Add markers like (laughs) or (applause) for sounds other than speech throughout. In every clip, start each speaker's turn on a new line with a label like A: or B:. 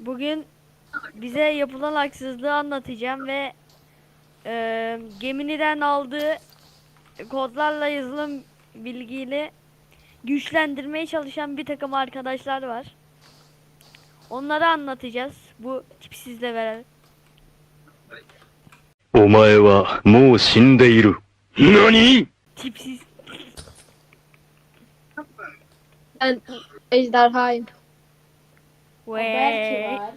A: Bugün bize yapılan haksızlığı anlatacağım ve e, Gemini'den aldığı kodlarla yazılım bilgiyle güçlendirmeye çalışan bir takım arkadaşlar var. Onları anlatacağız. Bu tipsizle beraber.
B: お前はもう死んでいる。何
A: Tipsiz.
C: Ben ejderhayım.
D: O belki
A: Ve
D: var.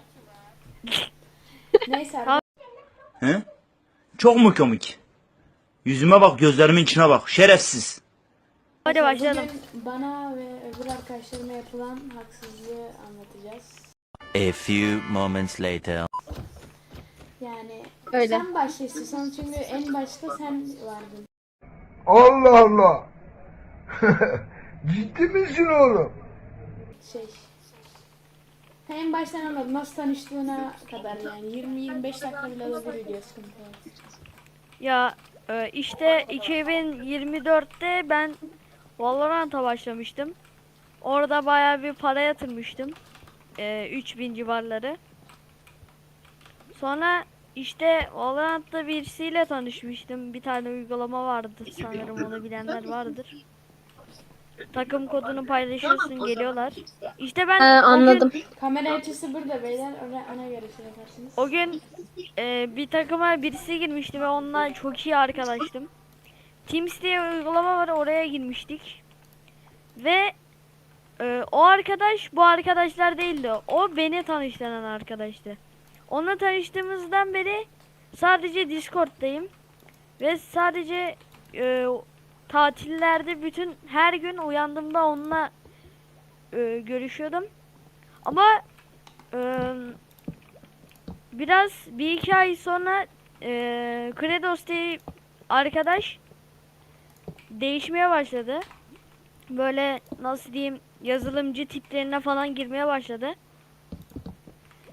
D: Neyse.
E: He? Çok mu komik? Yüzüme bak, gözlerimin içine bak. Şerefsiz.
A: hadi başlayalım.
D: Bugün bana ve öbür arkadaşlarıma yapılan haksızlığı anlatacağız.
F: A few moments later.
D: Yani
C: Öyle.
D: sen başla istiyorsan çünkü en başta sen vardın.
G: Allah Allah. (laughs) Ciddi misin oğlum?
D: Şey. En baştan anlat nasıl tanıştığına kadar yani 20-25 dakika bile alabilir video sıkıntı.
A: Ya e, işte 2024'te ben Valorant'a başlamıştım. Orada bayağı bir para yatırmıştım. E, 3000 civarları. Sonra işte Valorant'ta birisiyle tanışmıştım. Bir tane uygulama vardı sanırım onu bilenler vardır. Takım kodunu paylaşıyorsun geliyorlar. İşte ben
C: He,
A: o gün-
C: anladım.
D: Kamera açısı burada beyler ona, ona göre şey yaparsınız.
A: O gün e, bir takıma birisi girmişti ve onunla çok iyi arkadaştım. Teams diye uygulama var oraya girmiştik. Ve e, o arkadaş bu arkadaşlar değildi. O beni tanıştıran arkadaştı. Onunla tanıştığımızdan beri sadece Discord'dayım. Ve sadece e, tatillerde bütün her gün uyandığımda onunla e, görüşüyordum. Ama e, biraz bir iki ay sonra eee Kredos diye arkadaş değişmeye başladı. Böyle nasıl diyeyim yazılımcı tiplerine falan girmeye başladı.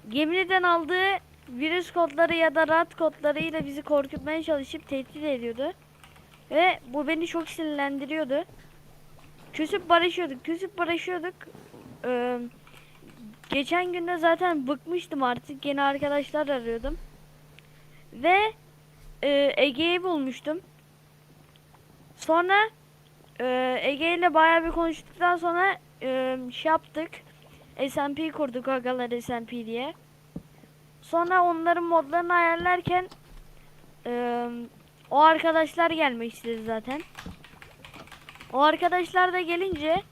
A: Gemini'den aldığı virüs kodları ya da rat kodlarıyla bizi korkutmaya çalışıp tehdit ediyordu. Ve bu beni çok sinirlendiriyordu. Küsüp barışıyorduk, küsüp barışıyorduk. Eee Geçen günde zaten bıkmıştım artık. Yeni arkadaşlar arıyordum. Ve e, Ege'yi bulmuştum. Sonra e, Ege ile bayağı bir konuştuktan sonra e, şey yaptık. SMP kurduk Agalar SMP diye. Sonra onların modlarını ayarlarken e, o arkadaşlar gelmek istedi zaten. O arkadaşlar da gelince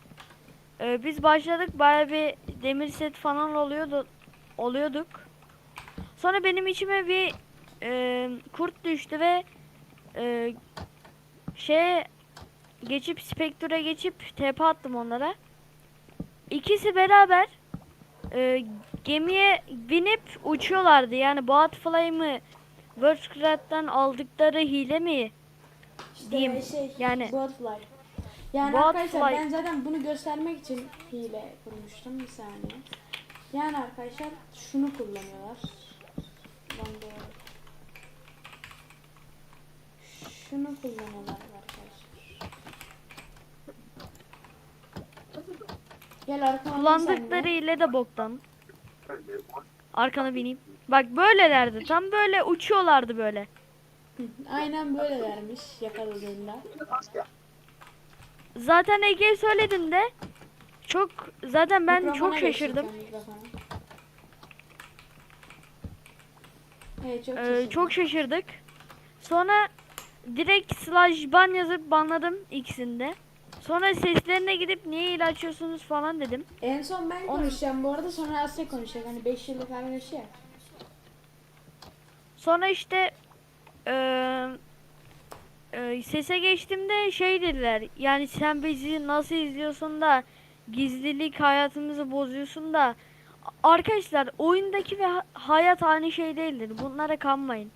A: ee, biz başladık baya bir demir set falan oluyordu oluyorduk. Sonra benim içime bir e, kurt düştü ve e, şeye geçip Spectre'a geçip TP attım onlara. İkisi beraber e, gemiye binip uçuyorlardı. Yani Boat Flame'ı Worldcraft'tan aldıkları hile mi?
D: İşte
A: diyeyim.
D: şey
A: Yani-
D: Botfly. Yani
A: Botfly.
D: arkadaşlar ben zaten bunu göstermek için hile kurmuştum bir saniye. Yani arkadaşlar şunu kullanıyorlar. Ben de şunu kullanıyorlar arkadaşlar. Gel de.
A: Kullandıkları ile de boktan. Arkana bineyim. Bak böylelerdi. Tam böyle uçuyorlardı böyle.
D: Aynen böyle vermiş yakaladığında.
A: Zaten Ege söylediğinde çok zaten ben
D: Mikrofona
A: çok şaşırdım.
D: Evet çok
A: Ee, çok şaşırdık. Sonra direkt slash ban yazıp banladım ikisinde. Sonra seslerine gidip niye hile açıyorsunuz falan dedim.
D: En son ben konuşacağım bu arada sonra Asya konuşacak. Hani 5 yıllık arkadaşı ya.
A: Sonra işte eee, eee, sese geçtiğimde şey dediler. Yani sen bizi nasıl izliyorsun da gizlilik hayatımızı bozuyorsun da arkadaşlar oyundaki ve ha- hayat aynı şey değildir. Bunlara kanmayın.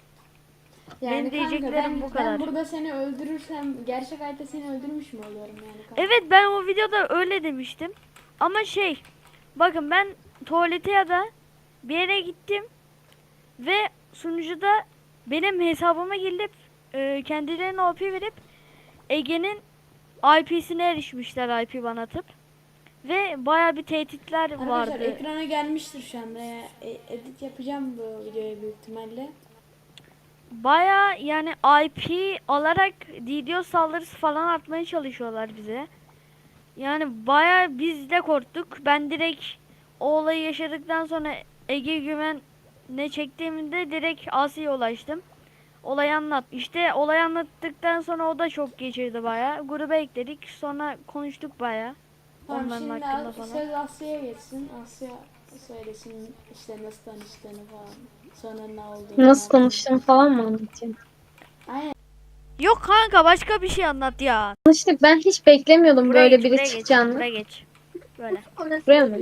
A: Benim
D: kanka,
A: diyeceklerim
D: ben,
A: bu kadar.
D: Ben burada seni öldürürsem gerçek hayatta seni öldürmüş mü oluyorum yani kanka?
A: Evet ben o videoda öyle demiştim. Ama şey bakın ben tuvalete ya da bir yere gittim ve sunucuda benim hesabıma gelip e, kendilerine OP verip Ege'nin IP'sine erişmişler IP bana atıp. Ve baya bir tehditler
D: Arkadaşlar
A: vardı.
D: ekrana gelmiştir şu anda. ya. E, edit yapacağım bu videoya büyük ihtimalle.
A: Baya yani IP alarak DDoS saldırısı falan atmaya çalışıyorlar bize. Yani baya biz de korktuk. Ben direkt o olayı yaşadıktan sonra Ege Güven ne çektiğimde direkt Asya'ya ulaştım. Olayı anlat. İşte olayı anlattıktan sonra o da çok geçirdi baya. Gruba ekledik. Sonra konuştuk baya.
D: Tamam
A: Onların
D: şimdi
A: hakkında falan.
D: söz Asya'ya geçsin. Asya söylesin işte nasıl tanıştığını falan. Sonra ne olduğunu.
C: Nasıl tanıştığımı falan mı anlatayım?
D: Aynen.
A: Yok kanka başka bir şey anlat ya.
C: Tanıştık ben hiç beklemiyordum
A: Buraya
C: böyle
A: geç,
C: biri
A: buraya geç,
C: çıkacağını.
A: Buraya geç. Böyle.
C: Buraya mı?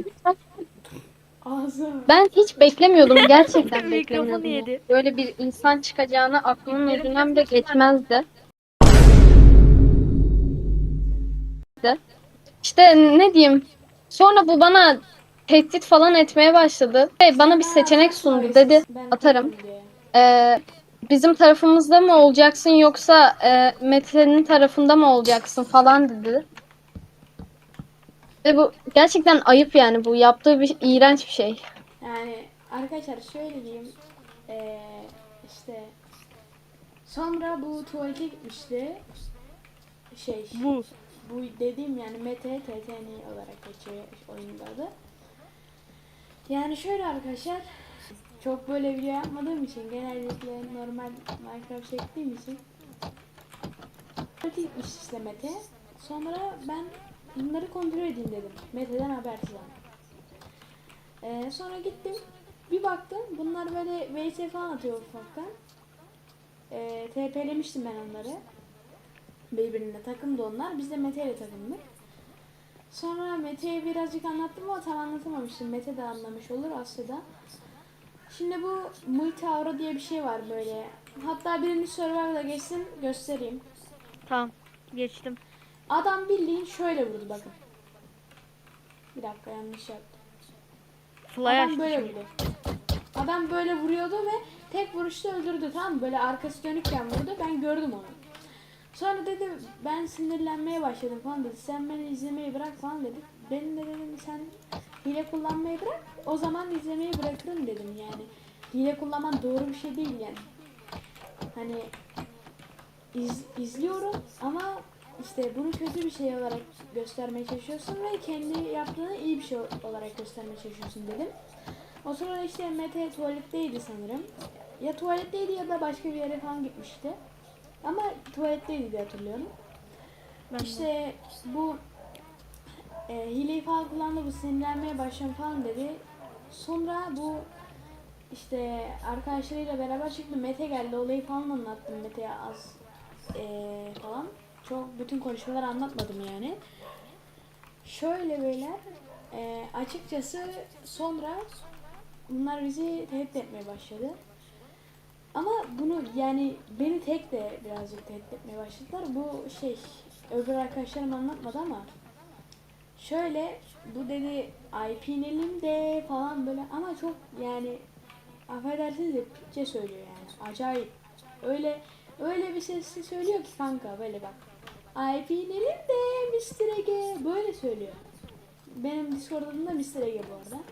D: Ağzım.
C: Ben hiç beklemiyordum gerçekten (laughs)
A: Mikrofonu
C: beklemiyordum.
A: yedi.
C: Böyle bir insan çıkacağını aklımın ucundan bile geçmezdi. De. İşte ne diyeyim. Sonra bu bana tehdit falan etmeye başladı. Ve bana bir seçenek sundu. Dedi atarım. Ee, bizim tarafımızda mı olacaksın yoksa e, Mete'nin tarafında mı olacaksın falan dedi. Ve bu gerçekten ayıp yani bu yaptığı bir iğrenç bir şey.
D: Yani arkadaşlar şöyle diyeyim. Ee, işte sonra bu tuvalete gitmişti. Şey
A: Bu.
D: bu dediğim yani Mete TTN olarak geçiyor oyunun adı. Yani şöyle arkadaşlar çok böyle video yapmadığım için genellikle normal Minecraft çektiğim için gitmiş işte Mete. Sonra ben bunları kontrol edeyim dedim. Mete'den habersiz ama. Ee, sonra gittim. Bir baktım bunlar böyle VS falan atıyor ufaktan. Ee, TP'lemiştim ben onları. Birbirine takımdı onlar. Biz de Mete ile takımdık. Sonra Mete'ye birazcık anlattım ama tam anlatamamıştım. Mete de anlamış olur aslında. Şimdi bu multi aura diye bir şey var böyle. Hatta birinci Survivor'da geçsin göstereyim.
A: Tamam. Geçtim.
D: Adam bildiğin şöyle vurdu bakın. Bir dakika yanlış yaptım.
A: Fly
D: Adam böyle vurdu. Adam böyle vuruyordu ve tek vuruşta öldürdü tamam mı? Böyle arkası dönükken vurdu. Ben gördüm onu. Sonra dedi ben sinirlenmeye başladım falan dedi. Sen beni izlemeyi bırak falan dedi. Ben de dedim sen hile kullanmayı bırak. O zaman izlemeyi bırakırım dedim yani. Hile kullanman doğru bir şey değil yani. Hani iz, izliyorum ama işte bunu kötü bir şey olarak göstermeye çalışıyorsun ve kendi yaptığını iyi bir şey olarak göstermeye çalışıyorsun dedim. O sırada işte Mete tuvaletteydi sanırım. Ya tuvaletteydi ya da başka bir yere falan gitmişti. Ama tuvaletteydi diye hatırlıyorum.
A: Ben de.
D: İşte bu e, hileyi falan kullandı bu sinirlenmeye başladım falan dedi. Sonra bu işte arkadaşlarıyla beraber çıktı. Mete geldi olayı falan anlattım Mete'ye az e, falan. Çok bütün konuşmaları anlatmadım yani. Şöyle beyler e, açıkçası sonra bunlar bizi tehdit etmeye başladı. Ama bunu yani beni tek de birazcık tehdit etmeye başladılar. Bu şey öbür arkadaşlarım anlatmadı ama şöyle bu dedi IP inelim de falan böyle ama çok yani affedersiniz de Türkçe söylüyor yani acayip. Öyle öyle bir sesli söylüyor ki kanka böyle bak. IP inelim de Mr. Ege böyle söylüyor. Benim Discord adım da Mr. Ege bu arada.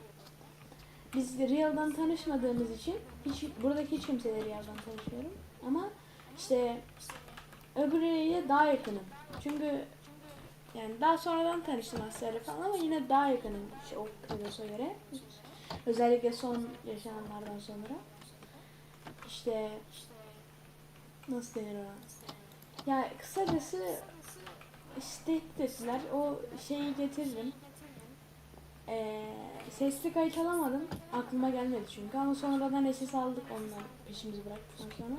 D: Biz Real'dan tanışmadığımız için hiç buradaki hiç kimseyle Real'dan tanışmıyorum. Ama işte öbürüyle daha yakınım. Çünkü yani daha sonradan tanıştım Asya'yla falan ama yine daha yakınım işte o Kıbrıs'a göre. Özellikle son yaşananlardan sonra. İşte nasıl denir ona? Ya kısacası işte ettiler. O şeyi getiririm. Sesli kayıt alamadım. Aklıma gelmedi çünkü ama sonradan SS aldık onlar peşimizi bıraktıktan sonra.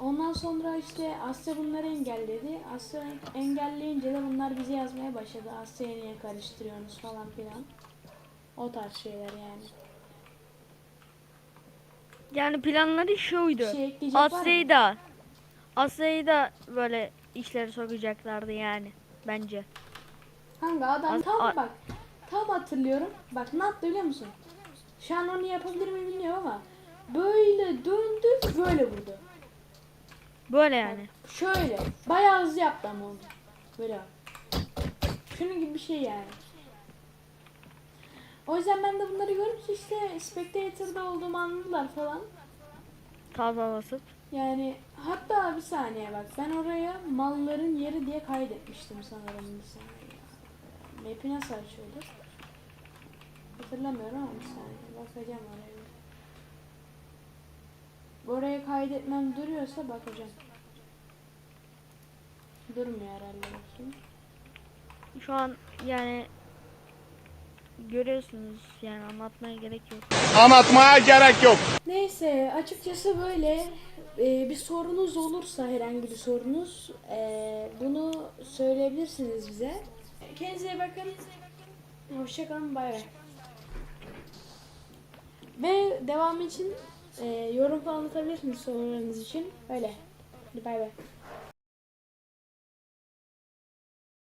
D: Ondan sonra işte Asya bunları engelledi. Asya engelleyince de bunlar bize yazmaya başladı. Asya'ya niye karıştırıyorsunuz falan filan. O tarz şeyler yani.
A: Yani planları şuydu.
D: Şey?
A: Asya'yı da Asya'yı da böyle işleri sokacaklardı yani bence.
D: Hangi adam
A: Az-
D: tam bak tam hatırlıyorum. Bak ne yaptı biliyor musun? Şu an onu yapabilir mi bilmiyorum ama böyle döndü böyle vurdu.
A: Böyle yani.
D: Şöyle bayağı hızlı yaptı ama onu. Böyle bak. Şunun gibi bir şey yani. O yüzden ben de bunları görünce işte Spectator'da olduğumu anladılar falan.
A: Taza basıp.
D: Yani hatta bir saniye bak ben oraya malların yeri diye kaydetmiştim sanırım bir saniye. Map'i nasıl açıyordu? Hatırlamıyorum ama bir saniye bakacağım oraya. Oraya kaydetmem duruyorsa bakacağım. Durmuyor herhalde bakayım.
A: Şu an yani görüyorsunuz yani anlatmaya gerek yok.
G: Anlatmaya gerek yok.
D: Neyse açıkçası böyle Ee, bir sorunuz olursa herhangi bir sorunuz ee, bunu söyleyebilirsiniz bize. Kendinize iyi bakın. Hoşçakalın bay bay. Ve devam için ee, yorum falan atabilirsiniz sorularınız için. Öyle. Hadi bay bay.